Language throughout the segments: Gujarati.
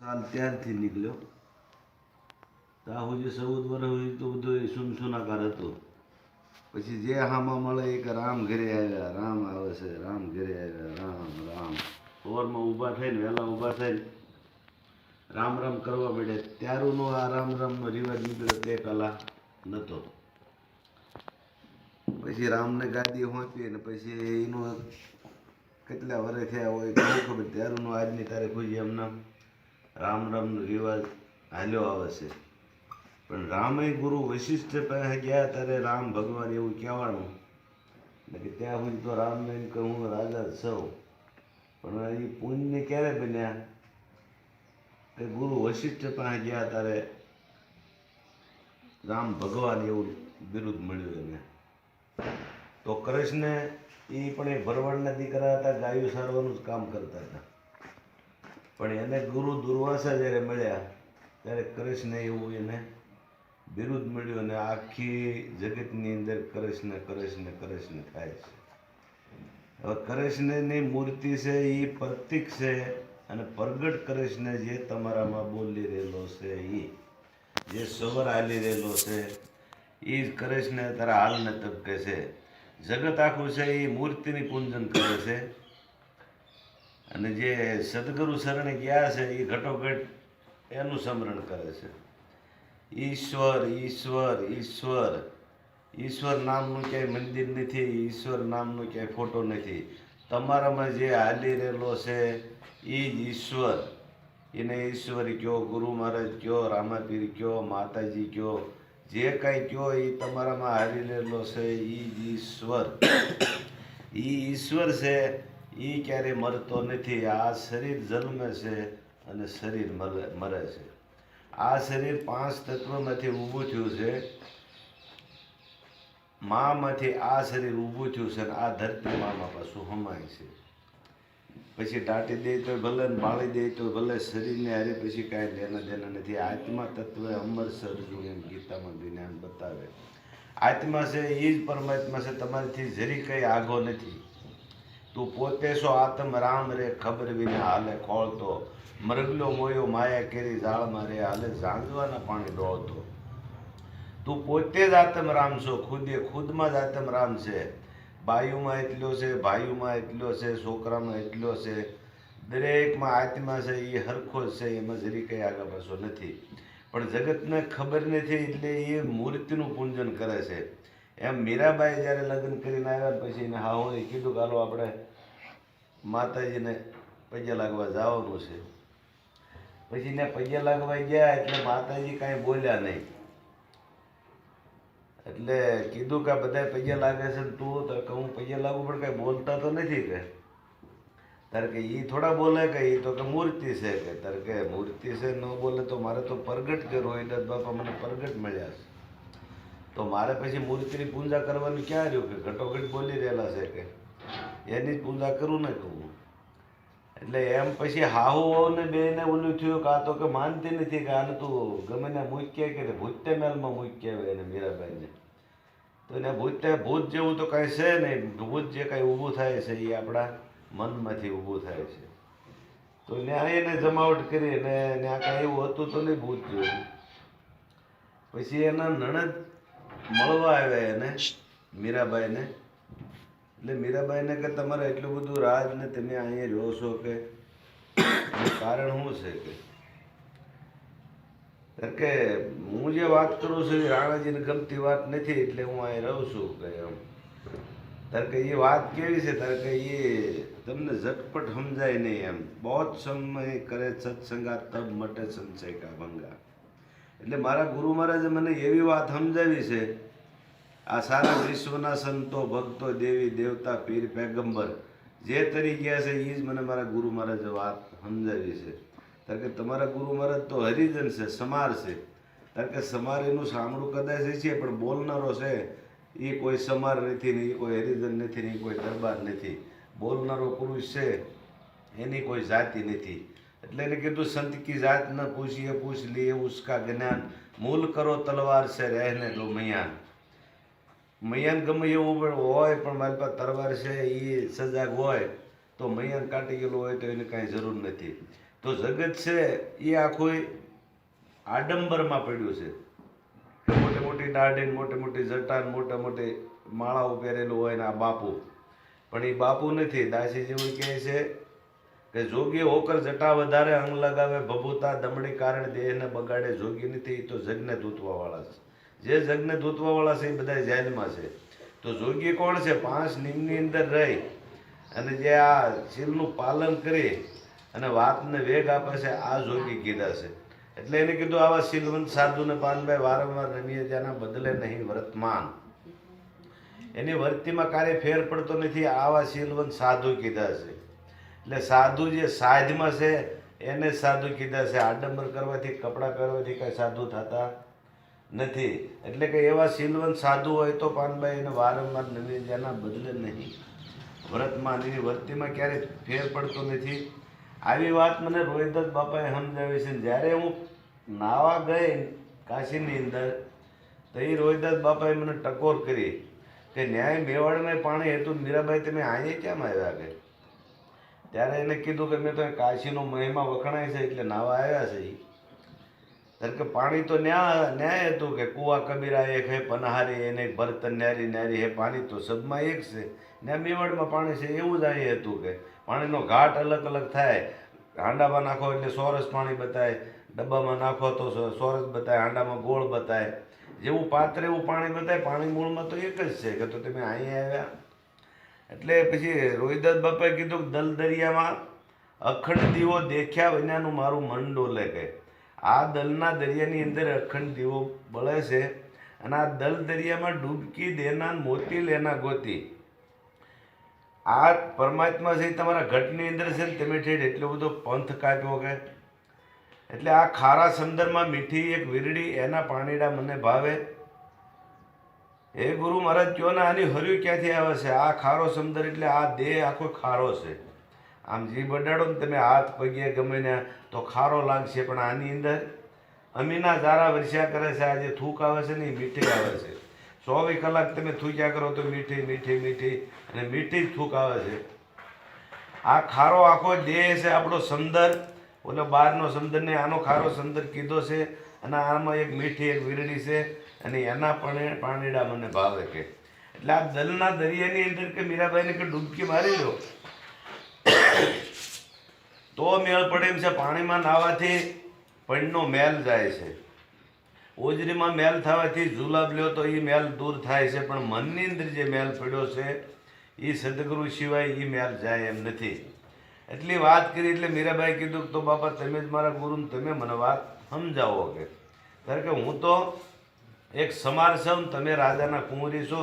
સાલ ત્યારથી નીકળ્યો. ત્યાં સુધી ચૌદ વર્ષ સુધી તો બધું સુનસુનાકાર હતો. પછી જે હામાં મળે એક રામ ઘરે આવ્યા, રામ આવે છે, રામ ઘરે આવ્યા, રામ રામ. ઓવરમાં ઊભા થઈને, વહેલા ઊભા થઈને રામ રામ કરવા પડે ત્યારનો આ રામ રામનો રિવાજ નીકળ્યો તે કલા નહોતો પછી રામને ગાદી હોંપી અને પછી એનું કેટલા વર્ષ થયા હોય ખબર. ત્યારનું આજની તારીખ હોય એમના રામ રામનો રિવાજ હાલ્યો આવે છે. પણ રામે ગુરુ વશિષ્ઠ પાસે ગયા ત્યારે રામ ભગવાન એવું કહેવાનું કે ત્યાં સુધી તો રામને એમ કે હું રાજા છું. પણ એ પુણ્ય ક્યારે બન્યા? કે ગુરુ વશિષ્ઠ પાસે ગયા ત્યારે રામ ભગવાન એવું બિરુદ મળ્યું એને. તો કૃષ્ણ એ પણ એ ભરવાડના દીકરા હતા, ગાયું સારવાનું જ કામ કરતા હતા. પણ એને ગુરુ દુર્વાસા જ્યારે મળ્યા, ત્યારે કૃષ્ણ એવું એને બિરુદ મળ્યું અને આખી જગતની અંદર કૃષ્ણ કૃષ્ણ કૃષ્ણ થાય છે. હવે કૃષ્ણની મૂર્તિ છે એ પ્રતિક છે અને પ્રગટ કૃષ્ણ જે તમારામાં બોલી રહેલો છે એ, જે સવર હાલી રહેલો છે, એ જ કૃષ્ણ તારા હાલને તબકે છે. જગત આખું છે એ મૂર્તિની પૂજન કરે છે. અને જે સદગુરુ શરણે ગયા છે એ ઘટોઘટ એનું સ્મરણ કરે છે. ઈશ્વર ઈશ્વર ઈશ્વર. ઈશ્વર નામનું ક્યાંય મંદિર નથી, ઈશ્વર નામનો ક્યાંય ફોટો નથી. તમારામાં જે હાલી રહેલો છે એ જ ઈશ્વર. એને ઈશ્વર કયો, ગુરુ મહારાજ કયો, રામાપીર કયો, માતાજી કયો, જે કાંઈ કયો એ તમારામાં હારી રહેલો છે એ જ ઈશ્વર. એ ઈશ્વર છે એ ક્યારે મરતો નથી, આ શરીર જન્મે છે અને શરીર મરે છે. આ શરીર પાંચ તત્વમાંથી ઊભું થયું છે. મામાંથી આ શરીર ઊભું થયું છે અને આ ધરતી મામાં પાછું હમાય છે. પછી દાટી દે તો ભલે બાળી દે તો ભલે શરીરને હારે પછી કાંઈ લેના દેના નથી. આત્મા તત્વ અમર સર્જુ એમ ગીતામાં જ્ઞાન બતાવે. આત્મા છે એ જ પરમાત્મા છે, તમારીથી જરી કંઈ આગો નથી. તું પોતે સો આત્મ રામ રે, ખબર વિના હાલે ખોળતો. મરગલો મોયો માયા કેરી ઝાળમાં રે, હાલે ઝાંઝવાના પાણી ડોળતો. તું પોતે જ આત્મ રામ છો, ખુદે ખુદમાં જ આત્મ રામ છે. બાયુમાં એટલો છે ભાઈઓમાં એટલો છે, છોકરામાં એટલો છે. દરેકમાં આત્મા છે એ હરખો છે, એમાં જરી કંઈ આગળ પાછો નથી. પણ જગતને ખબર નથી, એટલે એ મૂર્તિનું પૂજન કરે છે. એમ મીરાબાઈ જ્યારે લગ્ન કરીને આવ્યા પછી એને હા હોય, કીધું કાલો આપણે માતાજીને પૈયા લાગવા જવાનું છે. પછી ને પૈયા લાગવા ગયા એટલે માતાજી કાંઈ બોલ્યા નહીં. એટલે કીધું કે બધા પૈયા લાગે છે ને તું, તો કે હું પૈયા લાગુ, પણ કાંઈ બોલતા તો નથી કે. તારે કે એ થોડા બોલે કે એ તો કે મૂર્તિ છે કે. તારે કે મૂર્તિ છે, ન બોલે તો મારે તો પ્રગટ કરવો એટલે બાપા મને પ્રગટ મળ્યા છે. તો મારે પછી મૂર્તિની પૂજા કરવાનું ક્યાં રહ્યું કે? ઘટોઘટ બોલી રહેલા છે કે? એની જ પૂજા કરું ને કહું. એટલે એમ પછી હાહુ ને બેને ઓલું થયું કાં તો કે માનતી નથી કે આને તું ગમે ને મૂક્યા કે ભૂત્ય મેલમાં મૂક્યા આવે એને મીરાબાઈને. તો એને ભૂત્ય ભૂત જેવું તો કાંઈ છે નહીં, ભૂત જે કાંઈ ઊભું થાય છે એ આપણા મનમાંથી ઊભું થાય છે. તો ત્યાં એને જમાવટ કરી અને ત્યાં કાંઈ એવું હતું તો નહીં ભૂત જેવું. પછી એના નણદ મળવા આવ્યા એને, મીરાબાઈને. એટલે મીરાબાઈને કે તમારે એટલું બધું રાજ ને તમે અહીંયા રહો છો કે? કારણ શું છે કે? કે હું જે વાત કરું છું એ રાણાજીને ગમતી વાત નથી એટલે હું અહીં રહું છું કે એમ. તારે કે એ વાત કેવી છે? તારે કે એ તમને ઝટપટ સમજાય નહીં એમ. બહુ જ સમય કરે સત્સંગા તબ મટે સંશય કા ભંગા એટલે મારા ગુરુ મહારાજે મને એવી વાત સમજાવી છે આ સારા વિશ્વના સંતો, ભક્તો, દેવી, દેવતા, પીર, પેગંબર. જે તરી ગયા છે એ જ મને મારા ગુરુ મહારાજે વાત સમજાવી છે. કારણ કે તમારા ગુરુ મહારાજ તો હરિજન છે, સમાર છે. કારણ કે સમાર એનું સાંભળું કદાચ છે, પણ બોલનારો છે એ કોઈ સમાર નથી ને એ કોઈ હરિજન નથી ને એ કોઈ દરબાર નથી. બોલનારો પુરુષ છે, એની કોઈ જાતિ નથી. એટલે એને કીધું, સંત કી જાત ન પૂછીએ, પૂછ લીએ ઉસકા જ્ઞાન. મૂલ કરો તલવાર છે, રહેને દો મૈયાન મૈયાન ગમે એવું પણ હોય પણ મારી પાસે તરવાર છે એ સજાગ હોય, તો મૈયાન કાઢી ગયેલું હોય તો એને કાંઈ જરૂર નથી. તો જગત છે એ આખું આડંબરમાં પડ્યું છે. મોટી મોટી દાઢી મોટી મોટી જટા મોટા મોટી માળાઓ પહેરેલું હોય ને આ બાપુ. પણ એ બાપુ નથી, દાસી જેવું કહે છે કે જોગી હોકર જટા વધારે અંગ લગાવે, ભભૂતા દમડી કારણ દેહને બગાડે, જોગી નથી એ તો જગને તૂતવા વાળા છે જે જગને ધૂતવા વાળા છે એ બધા જૈનમાં છે. તો જોગી કોણ છે? પાંચ નિમની અંદર રહી અને જે આ શીલનું પાલન કરી અને વાતને વેગ આપે છે, આ જોગી કીધા છે. એટલે એને કીધું, આવા શીલવંત સાધુને પાનભાઈ વારંવાર રમીએ જેના બદલે નહીં વર્તમાન. એની વર્તીમાં કાર્ય ફેર પડતો નથી, આવા શીલવંત સાધુ કીધા છે. એટલે સાધુ જે સાધમાં છે, એને સાધુ કીધા છે. આડંબર કરવાથી, કપડાં પહેરવાથી કાંઈ સાધુ થતા નથી. એટલે કે એવા શીલવંત સાધુ હોય તો પાનભાઈ એને વારંવાર નવેદ્યાના બદલે નહીં. વ્રતમાં એની વર્તીમાં ક્યારેય ફેર પડતો નથી. આવી વાત મને રોહિદાસ બાપાએ સમજાવી છે. જ્યારે હું નાવા ગઈ કાશીની અંદર, તો એ રોહિદાસ બાપાએ મને ટકોર કરી કે ન્યાય મેવાડમાં પાણી હતું મીરાબાઈ તમે અહીંયા કેમ આવ્યા કે? ત્યારે એને કીધું કે મેં તો કાશીનો મહિમા વખણાય છે એટલે નાવા આવ્યા છે ઈ. ત્યારે કે પાણી તો ન્યા, ન્યાય હતું કે કુવા કબીરા એક હે પનહારી, એને ભરતન ન્યારી ન્યારી હે પાણી, તો સબમાં એક છે. ને મેવાડમાં પાણી છે, એવું જ અહીં હતું કે પાણીનો ઘાટ અલગ અલગ થાય. હાંડામાં નાખો એટલે સોરસ પાણી બતાય. ડબ્બામાં નાખો તો સોરસ બતાય, હાંડામાં ગોળ બતાય. જેવું પાત્ર એવું પાણી બતાય, પાણી મૂળમાં તો એક જ છે કે તો તમે અહીં આવ્યા. એટલે પછી રોહિદાસ બાપાએ કીધું દલ દરિયામાં અખંડ દીવો દેખ્યા વિનાનું મારું મન ડોલે કે. આ દલના દરિયાની અંદર અખંડ દીવો બળે છે અને આ દલ દરિયામાં ડૂબકી દેના મોતી લેના ગોતી. આ પરમાત્મા છે તમારા ઘટની અંદર છે ને તમે ઠેઠ એટલો બધો પંથ કાપ્યો કે? એટલે આ ખારા સંદર્ભમાં મીઠી એક વીરડી એના પાણીડા મને ભાવે. હે ગુરુ મહારાજ, કયો ને આની હર્યું ક્યાંથી આવે છે? આ ખારો સમંદર એટલે આ દેહ આખો ખારો છે. આમ જે બડાડો ને તમે હાથ પગે ગમે ને તો ખારો લાગશે, પણ આની અંદર અમીના ઝારા વરસ્યા કરે છે આ જે થૂક આવે છે ને મીઠી આવે છે. ચોવીસ કલાક તમે થૂક્યા કરો તો મીઠી મીઠી મીઠી અને મીઠી જ થૂક આવે છે. આ ખારો આખો દેહ છે, આપણો સંદર. ઓલો બહારનો સંદર ને આનો ખારો સંદર કીધો છે અને આમાં એક મીઠી, એક વીરડી છે અને એના પણ પાણીડા મને ભાવે કે એટલે આ દલના દરિયાની અંદર કે મીરાબાઈને કે ડૂબકી મારી લો તો મેળ પડે એમ છે, પાણીમાં નાવાથી પણનો મેલ જાય છે. ઓજરીમાં મેલ થવાથી જુલાબ લ્યો તો એ મેલ દૂર થાય છે, પણ મનની અંદર જે મેલ પડ્યો છે એ સદગુરુ સિવાય એ મેલ જાય એમ નથી. એટલી વાત કરી એટલે મીરાબાઈ કીધું કે તો બાપા તમે જ મારા ગુરુ તમે મને વાત સમજાવો કે. કારણ કે હું તો એક સમાર છું તમે રાજાના કુંવરી છો,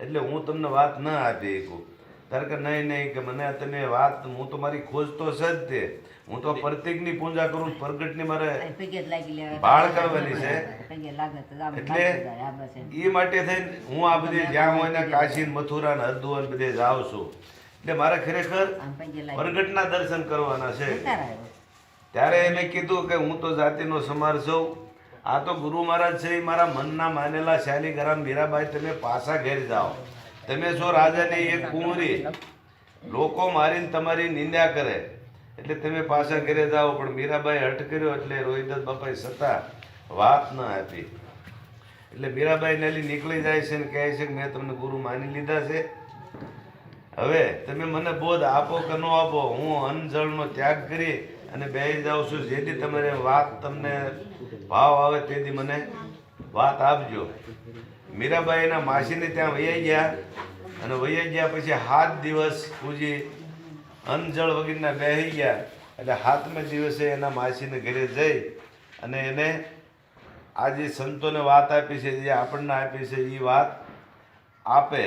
એટલે હું તમને વાત ન આપી શકું. ત્યારે કે નહીં નહીં કે મને તમે વાત હું તો મારી ખોજ તો છે જ તે. હું તો પ્રતિકની પૂજા કરું પ્રગટની મારે ભાળ કરવાની છે. એટલે. એ માટે થઈને હું આ બધે જ્યાં હોય ને કાશી મથુરા ને હરદુઆર બધે જાઉં છું. એટલે મારે ખરેખર પ્રગટના દર્શન કરવાના છે. ત્યારે એને કીધું કે હું તો જાતિનો સમાર છું. આ તો ગુરુ મહારાજ છે એ મારા મનના માનેલા શાલીગ્રામ મીરાબાઈ તમે પાછા ઘેર જાઓ. તમે છો રાજાની એક કુંવરી લોકો મારીને તમારી નિંદા કરે, એટલે તમે પાછા ઘરે જાઓ. પણ મીરાબાઈ હટ કર્યો એટલે રોહિદાસ બાપાએ સતા વાત ન આપી. એટલે મીરાબાઈ નેલી નીકળી જાય છે ને કહે છે કે મેં તમને ગુરુ માની લીધા છે. હવે તમે મને બોધ આપો કે ન આપો, હું અન્નજળનો ત્યાગ કરી અને બે જાઉં છું. જેથી તમારે વાત તમને ભાવ આવે તેથી મને વાત આપજો. મીરાબાઈના માસીને ત્યાં વૈયા ગયા અને વૈયા ગયા પછી સાત દિવસ પૂજી અનજળ વગેરેના બેસી ગયા. એટલે સાતમે દિવસે એના માસીને ઘરે જઈ અને એને આ જે સંતોને વાત આપી છે, જે આપણને આપી છે એ વાત આપે.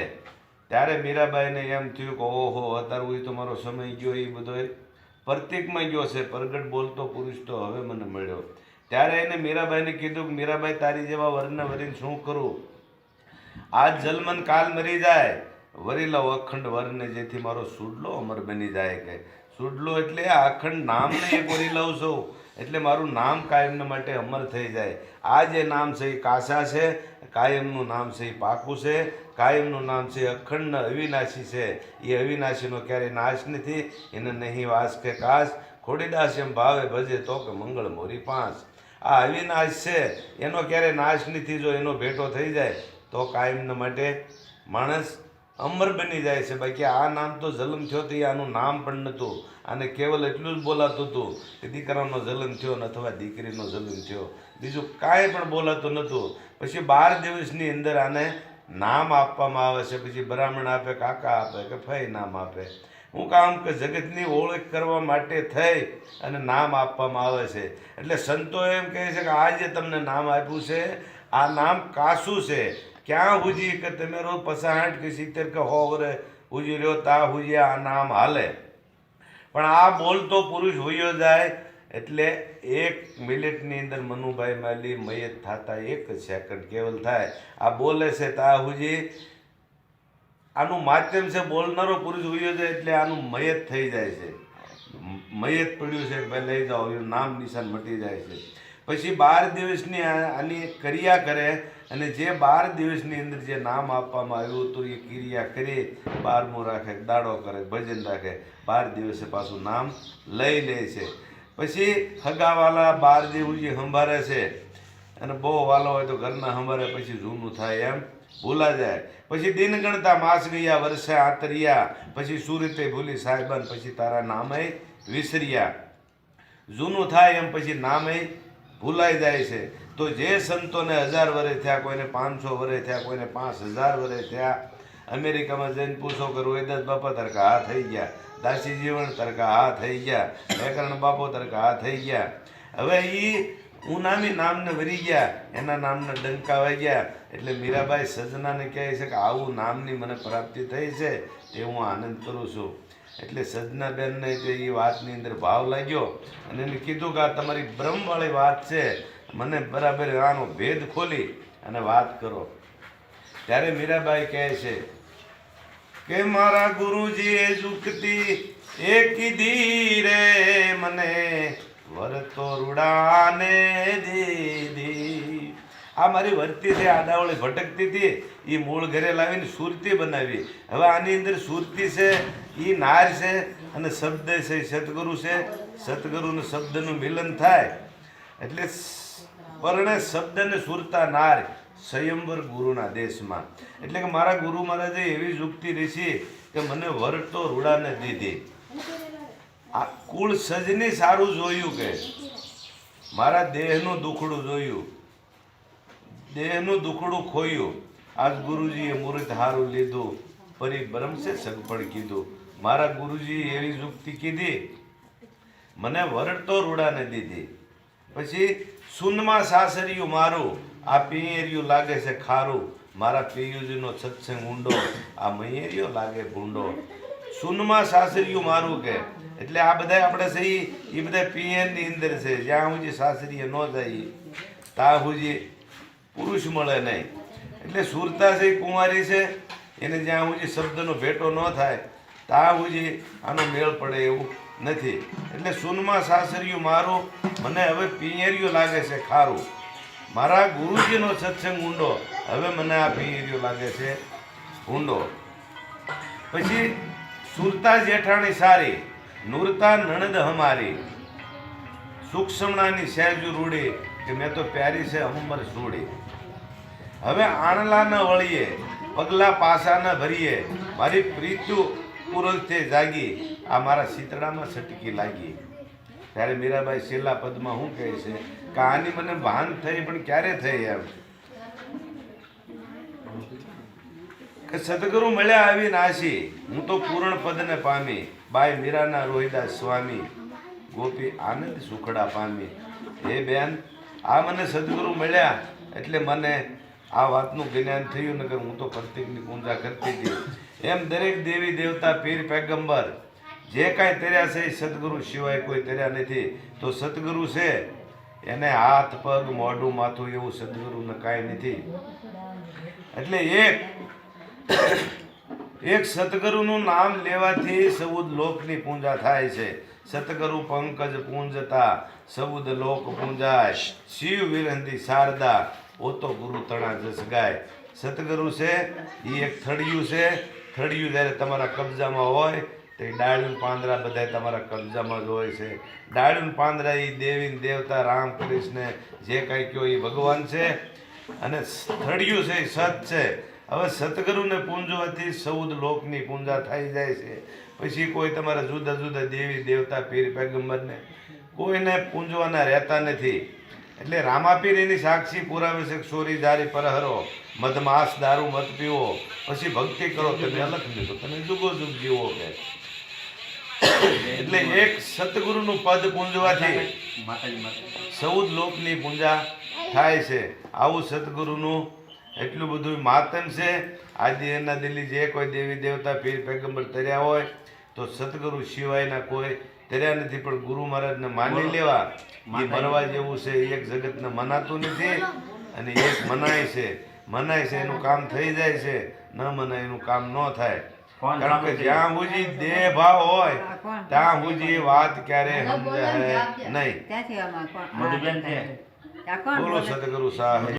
ત્યારે મીરાબાઈને એમ થયું કે ઓહો, અત્યારે તો મારો સમય ગયો એ બધો. પ્રતિકમાં ગયો છે, પ્રગટ બોલતો પુરુષ તો હવે મને મળ્યો. ત્યારે એને મીરાબાઈને કીધું કે મીરાબાઈ તારી જેવા વરને વરીને શું કરું? આજ જલમન કાલ મરી જાય. વરી લઉં અખંડ વરને જેથી મારો સુડલો અમર બની જાય કે. સુડલો એટલે આ અખંડ નામને એક વરી લઉં છું. એટલે મારું નામ કાયમને માટે અમર થઈ જાય. આ જે નામ છે એ કાસા છે, કાયમનું નામ છે એ પાકું છે, કાયમનું નામ છે અખંડ અવિનાશી છે. એ અવિનાશીનો ક્યારેય નાશ નથી, એને નહીં વાસ કે કાશ ખોડીદાસ એમ ભાવે ભજે તો કે મંગળ મોરી પાંચ આ અવિનાશ છે, એનો ક્યારે નાશ નથી જો એનો ભેટો થઈ જાય. તો કાયમના માટે માણસ અમર બની જાય છે. બાકી આ નામ તો જલમ થયો તો આનું નામ પણ નહોતું. આને કેવલ એટલું જ બોલાતું હતું કે દીકરાનો જલમ થયો ને અથવા દીકરીનો જલમ થયો. બીજું કાંઈ પણ બોલાતું નહોતું. પછી બાર દિવસની અંદર આને નામ આપવામાં આવે છે. પછી બ્રાહ્મણ આપે, કાકા આપે કે ફઈ નામ આપે. હું કામ કે જગતની ઓળખ કરવા માટે થઈ અને નામ આપવામાં આવે છે. એટલે સંતો એમ કહે છે કે આ જે તમને નામ આપ્યું છે. આ નામ કાશું છે. ક્યાં હુજી કે તમે રોજ પસાહઠ કે સિત્તેર કે હો વરે હુજી રહ્યો, તા હુજી આ નામ હાલે. પણ આ બોલતો પુરુષ હોયો જાય, એટલે એક મિનિટની અંદર મનુભાઈ માલી મયત થતા એક સેકન્ડ કેવલ થાય. આ બોલે છે તા હુજી. આનું માધ્યમ છે બોલનારો પુરુષ હોયો જાય, એટલે આનું મયત થઈ જાય છે. મયત પડ્યું છે ભાઈ લઈ જાઓ, એનું નામ નિશાન મટી જાય છે. પછી બાર દિવસની આની ક્રિયા કરે અને જે બાર દિવસની અંદર જે નામ આપવામાં આવ્યું હતું એ ક્રિયા કરી બારમું રાખે, દાડો કરે, ભજન રાખે, બાર દિવસે પાછું નામ લઈ લે છે. પછી હગાવાલા બાર દિવસ સંભાળે છે, અને બહુ વાલો હોય તો ઘરના સંભાળે પછી જૂનું થાય એમ ભૂલા જાય. પછી દિન ગણતા માસ ગયા, વર્ષે આતરિયા, પછી સુરતે ભૂલી સાહેબાન, પછી તારા નામે વિસર્યા. જૂનું થાય એમ પછી નામે ભૂલાઈ જાય છે. તો જે સંતોને હજાર વર્ષ થયા, કોઈને પાંચસો વર્ષ થયા, કોઈને પાંચ હજાર વર્ષ થયા, અમેરિકામાં જઈને પૂછો કે રોહિદાસ બાપા તરકા હા થઈ ગયા, દાસી જીવન તરકા હા થઈ ગયા, વ્યાકરણ બાપો તરકા હા થઈ ગયા. હવે એ ઉનામી નામને વરી ગયા, એના નામને ડંકા ગયા. એટલે મીરાબાઈ સજનાને કહે છે કે આવું નામની મને પ્રાપ્તિ થઈ છે તે હું આનંદ કરું છું. એટલે સજનાબેનને જે એ વાતની અંદર ભાવ લાગ્યો અને એને કીધું કે આ તમારી બ્રહ્મવાળી વાત છે. મને બરાબર આનો ભેદ ખોલી અને વાત કરો. ત્યારે મીરાબાઈ કહે છે કે મારા ગુરુજીએ સુખતી એ કીધી રે મને. વરતો રૂડાને દીધી. આ મારી વર્તી છે આડાવળી ભટકતી હતી એ મૂળ ઘરે લાવીને સુરતી બનાવી. હવે આની અંદર સુરતી છે એ નાર છે, અને શબ્દ છે સદગુરુ છે. સતગુરુ શબ્દનું મિલન થાય. એટલે પરણે શબ્દ ને સુરતા નાર સ્વયંવર ગુરુના દેશમાં. એટલે કે મારા ગુરુ મહારાજે એવી યુક્તિ રીસી કે મને વરતો રૂડાને દીધી. આ કુળ સજની સારું જોયું કે, મારા દેહનું દુખડું જોયું. દેહનું દુખડું ખોયું. આજ ગુરુજીએ મુહૂર્ત હારું લીધું. પરી બ્રહ્મસે સગપણ કીધું. મારા ગુરુજીએ એવી યુક્તિ કીધી. મને વરડતો રૂડાને દીધી. પછી સુનમાં સાસરિયું મારું. આ પિયરિયું લાગે છે ખારું. મારા પિયુજીનો સત્સંગ ઊંડો. આ મૈયરિયો લાગે ગુંડો સુનમાં સાસરિયું મારું કે. એટલે આ બધા આપણે સહી. એ બધા પિયરની અંદર છે. જ્યાં સુધી સાસરીએ ન જાય ત્યાં સુધી પુરુષ મળે નહીં. એટલે સુરતા કુંવારી છે, એને જ્યાં સુધી શબ્દનો ભેટો ન થાય, ત્યાં સુધી આનો મેળ પડે એવું નથી. એટલે સુનમાં સાસરિયું મારું, મને હવે પિયરિયું લાગે છે ખારું. મારા ગુરુજીનો સત્સંગ ઊંડો, હવે મને આ પિયરિયું લાગે છે ઊંડો. પછી સુરતા જેઠાણી સારી, નુરતા નણદ હમારી. સૂક્ષ્મણાની સહેજ રૂડી કે મેં તો પ્યારી છે અમર સુડી. હવે આણલા ન વળીએ, પગલા પાસા ન ભરીએ. મારી પ્રીતુ પુરલથી જાગી, આ મારા શીતળામાં સટકી લાગી. ત્યારે મીરાબાઈ છેલ્લા પદમાં શું કહે છે? કે આની મને ભાન થઈ, પણ ક્યારે થઈ એમ? કે સદગુરુ મળ્યા આવી નાસી. હું તો પૂર્ણ પદને પામી. બાય મીરાના રોહિદાસ સ્વામી. ગોપી આનંદ સુખડા પામી. હે બેન, આ મને સદગુરુ મળ્યા, એટલે મને આ વાતનું જ્ઞાન થયું નગર હું તો પ્રત્યેકની પૂજા કરતી હતી. એમ દરેક દેવી દેવતા પીર પેગંબર જે કાંઈ તર્યા છે એ સદગુરુ સિવાય કોઈ તર્યા નથી. તો સદગુરુ છે એને હાથ, પગ, મોઢું, માથું એવું સદગુરુને કાંઈ નથી. એટલે એક એક સતગુરુનું નામ લેવાથી સૌદ લોકની પૂજા થાય છે. સતગુરુ પંકજ પૂંજતા, સૌદ લોક પૂંજા, શિવ વિરંદી શારદા ઓ તો ગુરુ તણા જસ ગાય. સતગુરુ છે એ એક થડિયું છે. થડિયું જ્યારે તમારા કબજામાં હોય, તો એ પાંદરા બધા તમારા કબજામાં જ હોય છે. ડાળું પાંદરા એ દેવી દેવતા રામ કૃષ્ણ જે કાંઈ કયો એ ભગવાન છે. અને થડિયું છે એ સત છે. હવે સતગુરુને પૂંજવાથી સૌદ લોકની પૂંજા થઈ જાય છે. પછી કોઈ તમારા જુદા જુદા દેવી દેવતા પીર પેગમ્બરને કોઈને પૂંજવાના રહેતા નથી. એટલે રામાપીર એની સાક્ષી પુરાવે છે સોરી જારી પરહરો, મધમાસ, દારૂ મત પીવો. પછી ભક્તિ કરો, તમે અલગ લીધો. તમે જુગો જુગ જીવો કે. એટલે એક સતગુરુનું પદ પૂંજવાથી ચૌદ લોકની પૂજા થાય છે. આવું સતગુરુનું એટલું બધું માતન છે. આજે એના દિલ્હી જે કોઈ દેવી દેવતા પીર પેગંબર તર્યા હોય, તો સતગુરુ સિવાયના કોઈ તર્યા નથી પણ ગુરુ મહારાજને માની લેવા. એ મરવા જેવું છે એક જગતને મનાતું નથી અને એક મનાય છે. મનાય છે એનું કામ થઈ જાય છે. ન મનાય એનું કામ ન થાય. કારણ કે જ્યાં સુધી દેહ ભાવ હોય ત્યાં સુધી વાત ક્યારે સમજાય નહીં. બોલો સદગુરુ સતગુરુ સાહેબ.